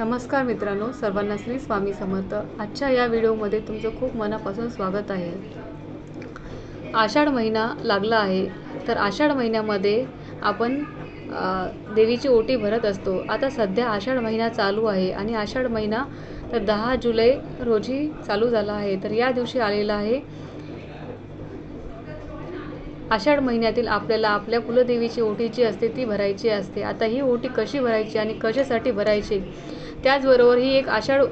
नमस्कार मित्रांनो सर्वांना श्री स्वामी समर्थ. आजच्या या व्हिडिओमध्ये तुमचं खूप मनापासून स्वागत आहे. आषाढ महिना लागला आहे तर आषाढ महिन्यामध्ये आपण देवीची ओटी भरत असतो. आता सध्या आषाढ महिना चालू आहे आणि आषाढ महिना तर दहा जुलै रोजी चालू झाला आहे. तर या दिवशी आलेला आहे. आषाढ महिन्यातील आपल्याला आपल्या कुलदेवीची ओटी जी असते ती भरायची असते. आता ही ओटी कशी भरायची आणि कशासाठी भरायची? त्याचबरोबर ही एक आषाढ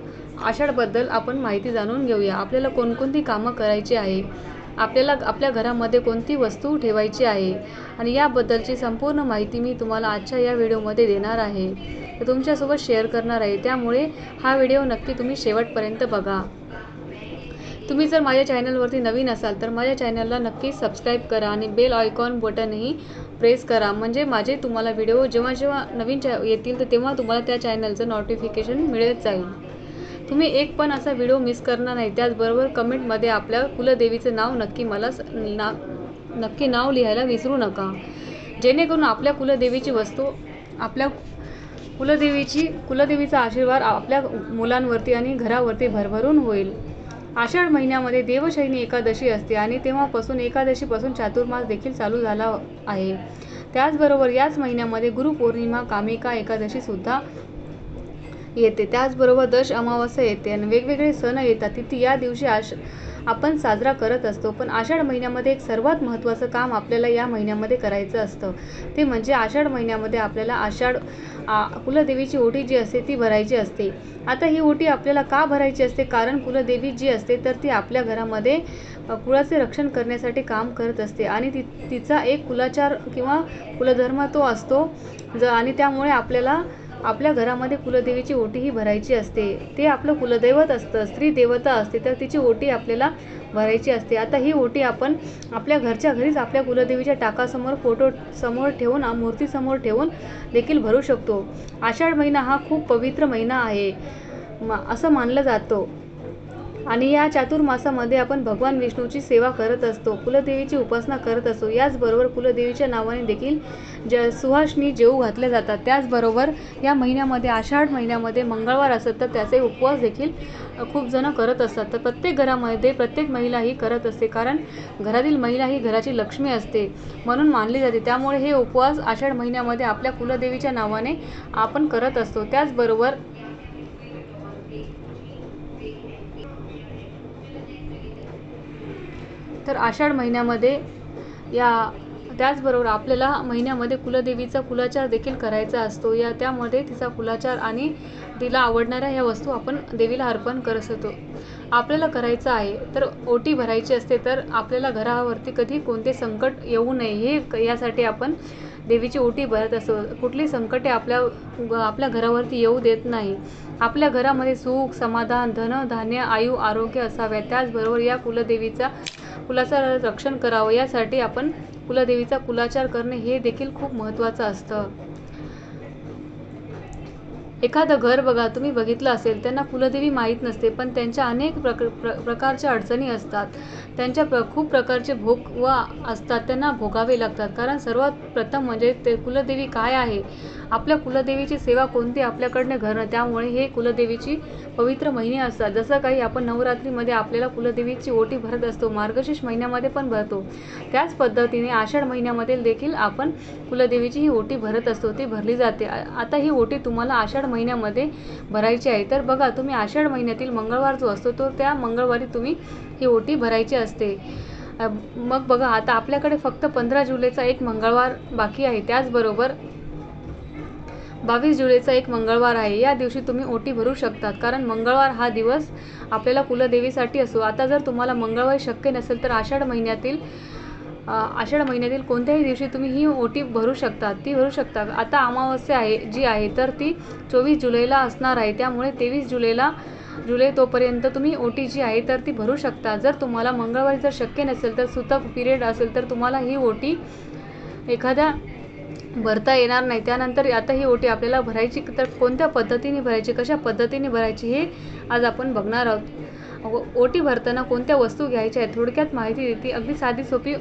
आषाढबद्दल आपण माहिती जाणून घेऊया. आपल्याला कोणकोणती कामं करायची आहे? आपल्याला आपल्या घरामध्ये कोणती वस्तू ठेवायची आहे? आणि याबद्दलची संपूर्ण माहिती मी तुम्हाला आजच्या या व्हिडिओमध्ये देणार आहे. तर तुमच्यासोबत शेअर करणार आहे. त्यामुळे हा व्हिडिओ नक्की तुम्ही शेवटपर्यंत बघा. तुम्ही जर माझ्या चॅनलवरती नवीन असाल तर माझ्या चॅनलला नक्की सबस्क्राईब करा आणि बेल आयकॉन बटनही प्रेस करा. म्हणजे माझे तुम्हाला व्हिडिओ जेव्हा जेव्हा नवीन चॅ येतील तर तेव्हा तुम्हाला त्या चॅनलचं नोटिफिकेशन मिळत जाईल. तुम्ही एक पण असा व्हिडिओ मिस करणार नाही. त्याचबरोबर कमेंटमध्ये आपल्या कुलदेवीचं नाव नक्की मला स- ना नक्की नाव लिहायला विसरू नका. जेणेकरून आपल्या कुलदेवीची वस्तू आपल्या कुलदेवीची कुलदेवीचा आशीर्वाद आपल्या मुलांवरती आणि घरावरती भरभरून होईल. आषाढ महिन्यामध्ये देवशयनी एकादशी असते आणि तेव्हापासून एकादशीपासून चातुर्मास देखील चालू झाला आहे. त्याचबरोबर याच महिन्यामध्ये गुरुपौर्णिमा कामिका एकादशी सुद्धा येते. त्याचबरोबर दश अमावस्या येते आणि वेगवेगळे सण येतात. तिथे या दिवशी आश आपण साजरा करत असतो. पण आषाढ महिन्यामध्ये एक सर्वात महत्त्वाचं काम आपल्याला या महिन्यामध्ये करायचं असतं. ते म्हणजे आषाढ महिन्यामध्ये आपल्याला आषाढ आ, कुलदेवीची ओटी जी असते ती भरायची असते. आता ही ओटी आपल्याला का भरायची असते? कारण कुलदेवी जी असते तर ती आपल्या घरामध्ये कुळाचे रक्षण करण्यासाठी काम करत असते. आणि ती तिचा एक कुलाचार किंवा कुलधर्म तो असतो. ज आणि त्यामुळे आपल्याला आपल्या घरामध्ये कुलदेवीची ओटीही भरायची असते. ते आपलं कुलदैवत असतं. स्त्री देवता असते तर तिची ओटी आपल्याला भरायची असते. आता ही ओटी आपण आपल्या घरच्या घरीच आपल्या कुलदेवीच्या टाकासमोर फोटो समोर ठेवून मूर्तीसमोर ठेवून देखील भरू शकतो. आषाढ महिना हा खूप पवित्र महिना आहे. मा असं मानलं जातं. आणि या चातुर्मासामध्ये आपण भगवान विष्णूची सेवा करत असतो कुलदेवीची उपासना करत असतो. याचबरोबर कुलदेवीच्या नावाने देखील ज सुहासनी जेऊ घातल्या जातात. त्याचबरोबर या महिन्यामध्ये आषाढ महिन्यामध्ये मंगळवार असत तर त्याचे उपवास देखील खूप जण करत असतात. तर प्रत्येक घरामध्ये प्रत्येक महिला ही करत असते कारण घरातील महिला ही घराची लक्ष्मी असते म्हणून मानली जाते. त्यामुळे हे उपवास आषाढ महिन्यामध्ये आपल्या कुलदेवीच्या नावाने आपण करत असतो. त्याचबरोबर तर आषाढ महिन्यामध्ये या त्याचबरोबर आपल्याला महिन्यामध्ये कुलदेवीचा कुलाचार देखील करायचा असतो. या त्यामध्ये तिचा कुलाचार आणि तिला आवडणाऱ्या ह्या वस्तू आपण देवीला अर्पण करत असतो. आपल्याला करायचं आहे तर ओटी भरायची असते तर आपल्याला घरावरती कधी कोणते संकट येऊ नये हे क- यासाठी आपण देवीची ओटी भरत असो कुठली संकटे आपल्या आपल्या घरावरती येऊ देत नाही. आपल्या घरामध्ये सुख समाधान धन धान्य आयु आरोग्य असाव्या त्याचबरोबर या कुलदेवीचा कुलाचं रक्षण करावं. यासाठी आपण कुलदेवीचा कुलाचार करणे हे देखील खूप महत्त्वाचं असतं. एखादं घर बघा तुम्ही बघितलं असेल त्यांना कुलदेवी माहीत नसते पण त्यांच्या अनेक प्रक प्र प्रकारच्या अडचणी असतात. त्यांच्या प्र खूप प्रकारचे भोग व असतात त्यांना भोगावे लागतात. कारण सर्वात प्रथम म्हणजे ते कुलदेवी काय आहे? आपल्या कुलदेवीची सेवा कोणती आपल्याकडनं घरणं त्यामुळे हे कुलदेवीची पवित्र महिने असतात. जसं काही आपण नवरात्रीमध्ये आपल्याला कुलदेवीची ओटी भरत असतो मार्गशीर्ष महिन्यामध्ये पण भरतो. त्याच पद्धतीने आषाढ महिन्यामध्ये देखील आपण कुलदेवीची ही ओटी भरत असतो ती भरली जाते. आता ही ओटी तुम्हाला आषाढ महिन्यामध्ये भरायची आहे. तर बघा तुम्ही आषाढ महिन्यातील मंगळवार जो असतो तो त्या मंगळवारी तुम्ही ही ओटी भरायची असते. मग बघा आता आपल्याकडे फक्त पंधरा जुलैचा एक मंगळवार बाकी आहे. त्याचबरोबर बावीस जुलैचा एक मंगळवार आहे. या दिवशी तुम्ही ओटी भरू शकतात. कारण मंगळवार हा दिवस आपल्याला कुलदेवीसाठी असो आता जर तुम्हाला मंगळवार शक्य नसेल तर आषाढ महिन्यातील आषाढ महिन्यातील कोणत्याही दिवशी तुम्ही ही ओटी भरू शकता ती भरू शकता. आता अमावस्या आहे जी आहे तर ती चोवीस जुलैला असणार आहे. त्यामुळे तेवीस जुलैला जुलै तोपर्यंत तुम्ही ओटी जी आहे तर ती भरू शकता. जर तुम्हाला मंगळवारी जर शक्य नसेल तर सुतक पिरियड असेल तर तुम्हाला ही ओटी एखाद्या भरता येणार नाही. त्यानंतर आता ही ओटी आपल्याला भरायची तर कोणत्या पद्धतीने भरायची कशा पद्धतीने भरायची हे आज आपण बघणार आहोत. ओटी भरताना कोणत्या वस्तू घ्यायच्या आहेत थोडक्यात माहिती देते. अगदी साधी सोपी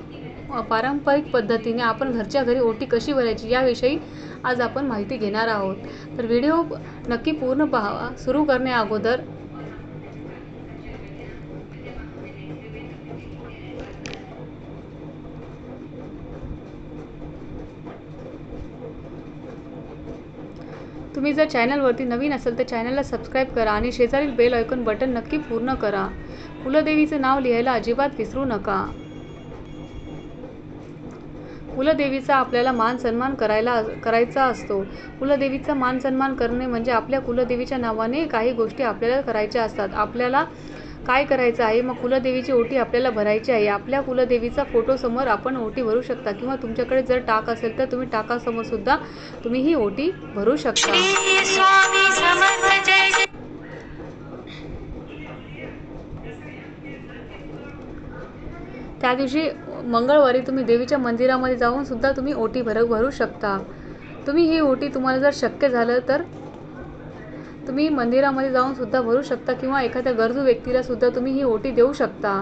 पारंपरिक पद्धतीने आपण घरच्या घरी ओटी कशी भरायची याविषयी आज आपण माहिती घेणार आहोत. तर व्हिडिओ नक्की पूर्ण पहावा सुरू करण्या अगोदर तुम्ही जर चॅनलवरती नवीन असाल तर चॅनलला सबस्क्राईब करा आणि शेजारील बेल ऐकून बटन नक्की पूर्ण करा. कुलदेवीचं नाव लिहायला अजिबात विसरू नका. कुलदेवीचा आपल्याला मान सन्मान करायला करायचा असतो. कुलदेवीचा मान सन्मान करणे म्हणजे आपल्या कुलदेवीच्या नावाने काही गोष्टी आपल्याला करायच्या असतात. आपल्याला काय करायचं आहे? मग कुलदेवीची ओटी आपल्याला भरायची आहे. आपल्या कुलदेवीचा फोटोसमोर आपण ओटी भरू शकता किंवा तुमच्याकडे जर टाक असेल तर तुम्ही टाकासमोर सुद्धा तुम्ही ही ओटी भरू शकता. त्या दिवशी मंगळवारी तुम्ही देवीच्या मंदिरामध्ये जाऊन सुद्धा तुम्ही ओटी भर भरू शकता. तुम्ही ही ओटी तुम्हाला जर शक्य झालं तर तुम्ही मंदिरामध्ये जाऊन सुद्धा भरू शकता किंवा एखाद्या गरजू व्यक्तीला सुद्धा तुम्ही ही ओटी देऊ शकता.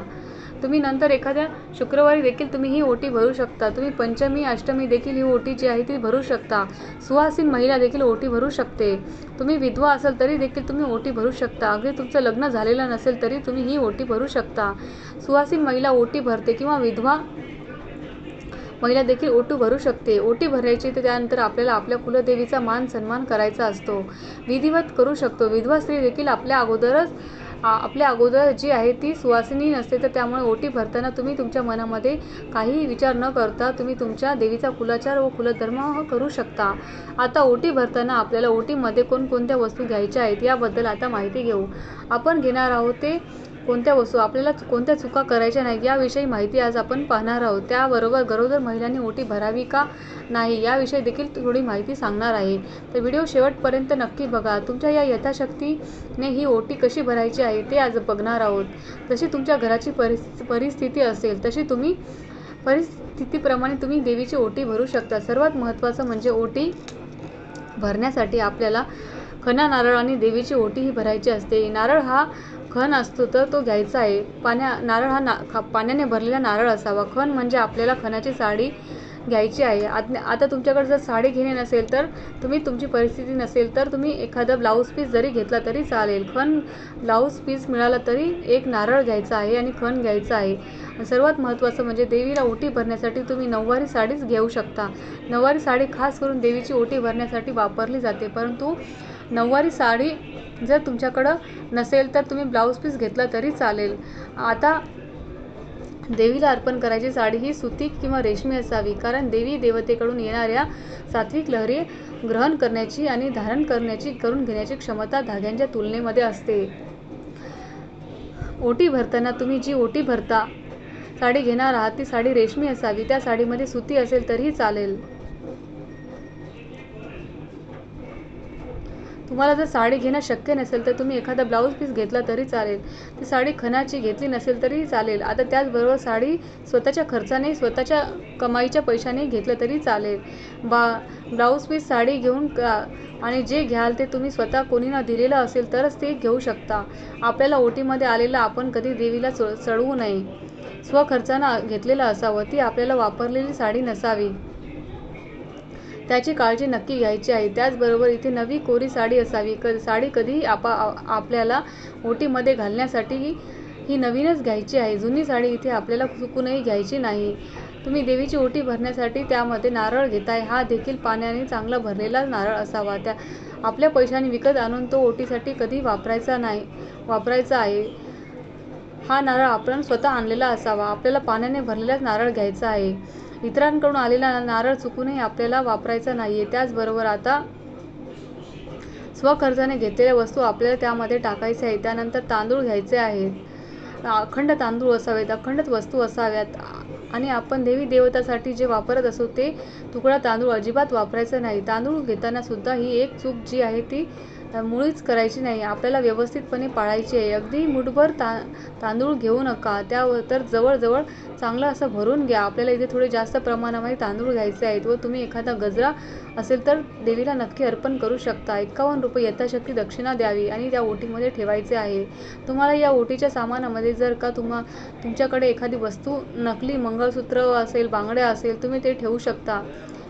तुम्ही नंतर एखाद्या शुक्रवारी देखील तुम्ही ही ओटी भरू शकता. तुम्ही पंचमी अष्टमी देखील ही ओटी जी आहे ती भरू शकता. सुहासीन महिला देखील ओटी भरू शकते. तुम्ही विधवा असाल तरी देखील तुम्ही ओटी भरू शकता. अगदी तुमचं लग्न झालेलं नसेल तरी तुम्ही ही ओटी भरू शकता. सुहासीन महिला ओटी भरते किंवा विधवा महिला देखील ओटी भरू शकते. ओटी भरायची तर त्यानंतर आपल्याला आपल्या कुलदेवीचा मान सन्मान करायचा असतो. विधिवत करू शकतो. विधवा स्त्री देखील आपल्या अगोदरच आपल्या अगोदर जी आहे ती सुवासिनी नसते तर त्यामुळे ओटी भरताना तुम्ही तुमच्या मनामध्ये काही विचार न करता तुम्ही तुमच्या देवीचा कुलाचार व कुलधर्म करू शकता. आता ओटी भरताना आपल्याला ओटीमध्ये कोणकोणत्या वस्तू घ्यायच्या आहेत याबद्दल आता माहिती घेऊ. आपण घेणार आहोत ते कोणत्या वस्तू आपल्याला कोणत्या चुका करायच्या नाही याविषयी माहिती आज आपण पाहणार आहोत. त्याबरोबर गरोदर महिलांनी ओटी भरावी का नाही याविषयी देखील थोडी माहिती सांगणार आहे. तर व्हिडिओ शेवटपर्यंत नक्की बघा. तुमच्या या यथाशक्तीने ही ओटी कशी भरायची आहे ते आज बघणार आहोत. जशी तुमच्या घराची परिस परिस्थिती असेल तशी तुम्ही परिस्थितीप्रमाणे तुम्ही देवीची ओटी भरू शकता. सर्वात महत्त्वाचं म्हणजे ओटी भरण्यासाठी आपल्याला खना नारळ आणि देवीची ओटी ही भरायची असते. नारळ हा खण असतो तर तो घ्यायचा आहे. पाण्या नारळ हा ना खा पाण्याने भरलेला नारळ असावा. खण म्हणजे आपल्याला खणाची साडी घ्यायची आहे. आत- आता तुमच्याकडे जर साडी घेणे नसेल तर तुम्ही तुमची परिस्थिती नसेल तर तुम्ही एखादा ब्लाऊज पीस जरी घेतला तरी चालेल. खण ब्लाऊज पीस मिळाला तरी एक नारळ घ्यायचा आहे आणि खण घ्यायचा आहे. सर्वात महत्त्वाचं म्हणजे देवीला ओटी भरण्यासाठी तुम्ही नऊवारी साडीच घेऊ शकता. नऊवारी साडी खास करून देवीची ओटी भरण्यासाठी वापरली जाते. परंतु नऊवारी साडी जर तुमच्याकडं नसेल तर तुम्ही ब्लाऊज पीस घेतला तरी चालेल. आता देवीला अर्पण करायची साडी ही सुती किंवा रेशमी असावी कारण देवी देवतेकडून येणाऱ्या सात्विक लहरी ग्रहण करण्याची आणि धारण करण्याची करून घेण्याची क्षमता धाग्यांच्या तुलनेमध्ये असते. ओटी भरताना तुम्ही जी ओटी भरता साडी घेणार आहात ती साडी रेशमी असावी त्या साडीमध्ये सुती असेल तरीही चालेल. तुम्हाला जर साडी घेणं शक्य नसेल तर तुम्ही एखादा ब्लाऊज पीस घेतला तरी चालेल. ती साडी खणाची घेतली नसेल तरी चालेल. आता त्याचबरोबर साडी स्वतःच्या खर्चाने स्वतःच्या कमाईच्या पैशाने घेतलं तरी चालेल. बा ब्लाऊज पीस साडी घेऊन का आणि जे घ्याल ते तुम्ही स्वतः कोणी ना दिलेलं असेल तरच ते घेऊ शकता. आपल्याला ओटीमध्ये आलेलं आपण कधी देवीला चढवू नये. स्वखर्चानं घेतलेलं असावं. ती आपल्याला वापरलेली साडी नसावी. त्याची काळजी नक्की घ्यायची आहे. त्याचबरोबर इथे नवी कोरी साडी असावी. क साडी कधीही आपा आपल्याला ओटीमध्ये घालण्यासाठी ही ही नवीनच घ्यायची आहे. जुनी साडी इथे आपल्याला चुकूनही घ्यायची नाही. तुम्ही देवीची ओटी भरण्यासाठी त्यामध्ये नारळ घेताय. हा देखील पाण्याने चांगला भरलेला नारळ असावा. त्या आपल्या पैशाने विकत आणून तो ओटीसाठी कधी वापरायचा नाही वापरायचा आहे. हा नारळ आपण स्वतः आणलेला असावा. आपल्याला पाण्याने भरलेलाच नारळ घ्यायचा आहे. इतरांकडून आलेला नारळ चुकूनही आपल्याला वापरायचा नाही आहे त्याचबरोबर आता स्वखर्चाने घेतलेल्या वस्तू आपल्याला त्यामध्ये टाकायच्या आहेत त्यानंतर तांदूळ घ्यायचे आहेत. अखंड तांदूळ असावेत अखंडच वस्तू असाव्यात. आणि आपण देवी देवतासाठी जे वापरत असो ते तुकडा तांदूळ अजिबात वापरायचं नाही. तांदूळ घेताना सुद्धा ही एक चूक जी आहे ती मुळीच करायची नाही. आपल्याला व्यवस्थितपणे पाळायची आहे. अगदी मुठभर ता तांदूळ घेऊ नका. त्या तर जवळजवळ चांगलं असं भरून घ्या. आपल्याला इथे थोडे जास्त प्रमाणामध्ये तांदूळ घ्यायचे आहेत व तुम्ही एखादा गजरा असेल तर देवीला नक्की अर्पण करू शकता. एकावन्न रुपये यथाशक्ती दक्षिणा द्यावी आणि त्या ओटीमध्ये ठेवायचे आहे. तुम्हाला या ओटीच्या सामानामध्ये जर का तुम्हा तुमच्याकडे एखादी वस्तू नकली मंगळसूत्र असेल बांगड्या असेल तुम्ही ते ठेवू शकता.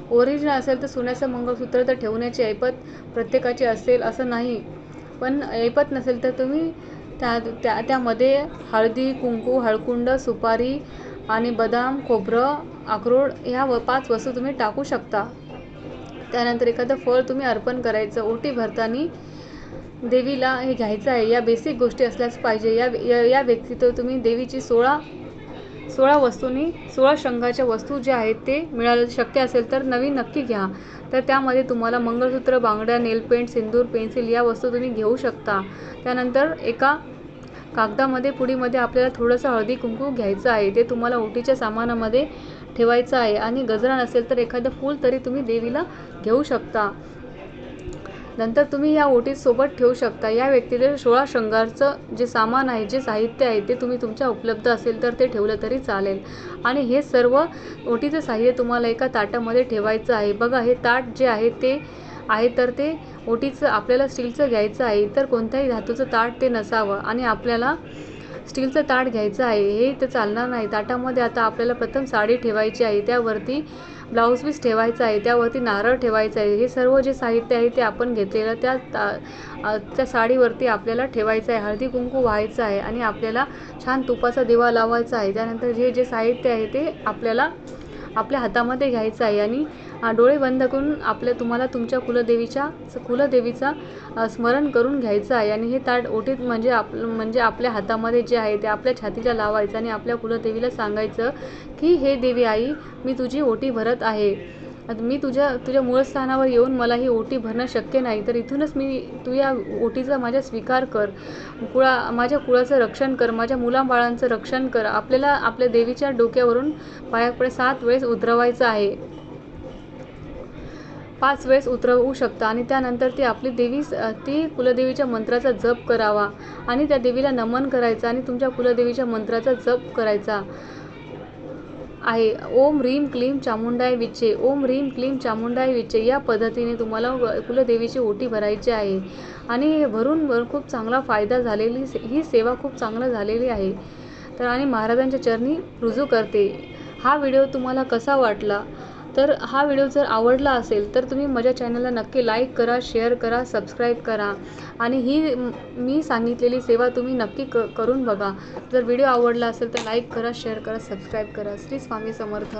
ओरिजिनल असेल तर सोन्याचं मंगळसूत्र तर ठेवण्याची ऐपत प्रत्येकाची असेल असं नाही. पण ऐपत नसेल तर तुम्ही त्या त्या त्यामध्ये हळदी कुंकू हळकुंड सुपारी आणि बदाम खोबरं अक्रोड ह्या व पाच वस्तू तुम्ही टाकू शकता. त्यानंतर एखादं फळ तुम्ही अर्पण करायचं ओटी भरताना देवीला हे घ्यायचं आहे. या बेसिक गोष्टी असल्याच पाहिजे. या या या तुम्ही देवीची सोळा सोळा वस्तूंनी सोळा शंखाच्या वस्तू ज्या आहेत ते मिळालं शक्य असेल तर नवीन नक्की घ्या. तर त्यामध्ये तुम्हाला मंगळसूत्र बांगड्या नेलपेंट सिंदूर पेन्सिल या वस्तू तुम्ही घेऊ शकता. त्यानंतर एका कागदामध्ये पुडीमध्ये आपल्याला थोडंसं हळदी कुंकू घ्यायचं आहे. ते तुम्हाला ओटीच्या सामानामध्ये ठेवायचं आहे. आणि गजरा नसेल तर एखादं फूल तरी तुम्ही देवीला घेऊ शकता. नंतर तुम्ही या ओटीत सोबत ठेवू शकता. या व्यक्तीला सोळा शृंगारचं जे सामान आहे जे साहित्य आहे ते तुम्ही तुमच्या उपलब्ध असेल तर ते ठेवलं तरी चालेल. आणि हे सर्व ओटीचं साहित्य तुम्हाला एका ताटामध्ये ठेवायचं आहे. बघा हे ताट जे आहे ते आहे तर ते ओटीचं आपल्याला स्टीलचं घ्यायचं आहे. तर कोणत्याही धातूचं ताट ते नसावं. आणि आपल्याला स्टीलचं ताट घ्यायचं आहे. हे तर चालणार नाही. ताटामध्ये आता आपल्याला प्रथम साडी ठेवायची आहे. त्यावरती ब्लाऊज पीस ठेवायचा आहे त्यावरती नारळ ठेवायचं आहे हे सर्व जे साहित्य आहे ते आपण घेतलेलं त्या ता त्या साडीवरती आपल्याला ठेवायचं आहे. हळदी कुंकू व्हायचं आहे आणि आपल्याला छान तुपाचा दिवा लावायचा आहे. त्यानंतर जे जे साहित्य आहे ते आपल्याला आपल्या हातामध्ये घ्यायचं आहे आणि डोळे बंद करून आपल्या तुम्हाला तुमच्या कुलदेवीच्या कुलदेवीचा स्मरण करून घ्यायचं आहे. आणि हे ताट ओटीत म्हणजे आप म्हणजे आपल्या हातामध्ये जे आहे ते आपल्या छातीला लावायचं आणि आपल्या कुलदेवीला सांगायचं की हे देवी आई मी तुझी ओटी भरत आहे. मी तुझ्या तुझ्या मूळस्थानावर येऊन मला ही ओटी भरणं शक्य नाही. तर इथूनच मी तू या ओटीचा माझ्या स्वीकार कर. कुळा माझ्या कुळाचं रक्षण कर. माझ्या मुलाबाळांचं रक्षण कर. आपल्याला आपल्या देवीच्या डोक्यावरून पायाकडे सात वेळेस उतरवायचं आहे. पाच वेळेस उतरवू शकता आणि त्यानंतर ती आपली देवी ती कुलदेवीच्या मंत्राचा जप करावा आणि त्या देवीला नमन करायचं आणि तुमच्या कुलदेवीच्या मंत्राचा जप करायचा आहे. ओम ह्रीम क्लीम चामुंडाय विचे ओम ह्रीम क्लीम चामुंडाय विचे या पद्धतीने तुम्हाला कुलदेवीची ओटी भरायची आहे. आणि भरून भरून खूप चांगला फायदा झालेली ही सेवा खूप चांगलं झालेली आहे. तर आणि महाराजांच्या चरणी रुजू करते. हा व्हिडिओ तुम्हाला कसा वाटला? तर हा व्हिडिओ जर आवडला असेल तर तुम्ही माझ्या चॅनलला नक्की लाईक करा शेअर करा सबस्क्राईब करा. आणि ही मी सांगितलेली सेवा तुम्ही नक्की क करून बघा. जर व्हिडिओ आवडला असेल तर लाईक करा शेअर करा सबस्क्राईब करा. श्री स्वामी समर्थ.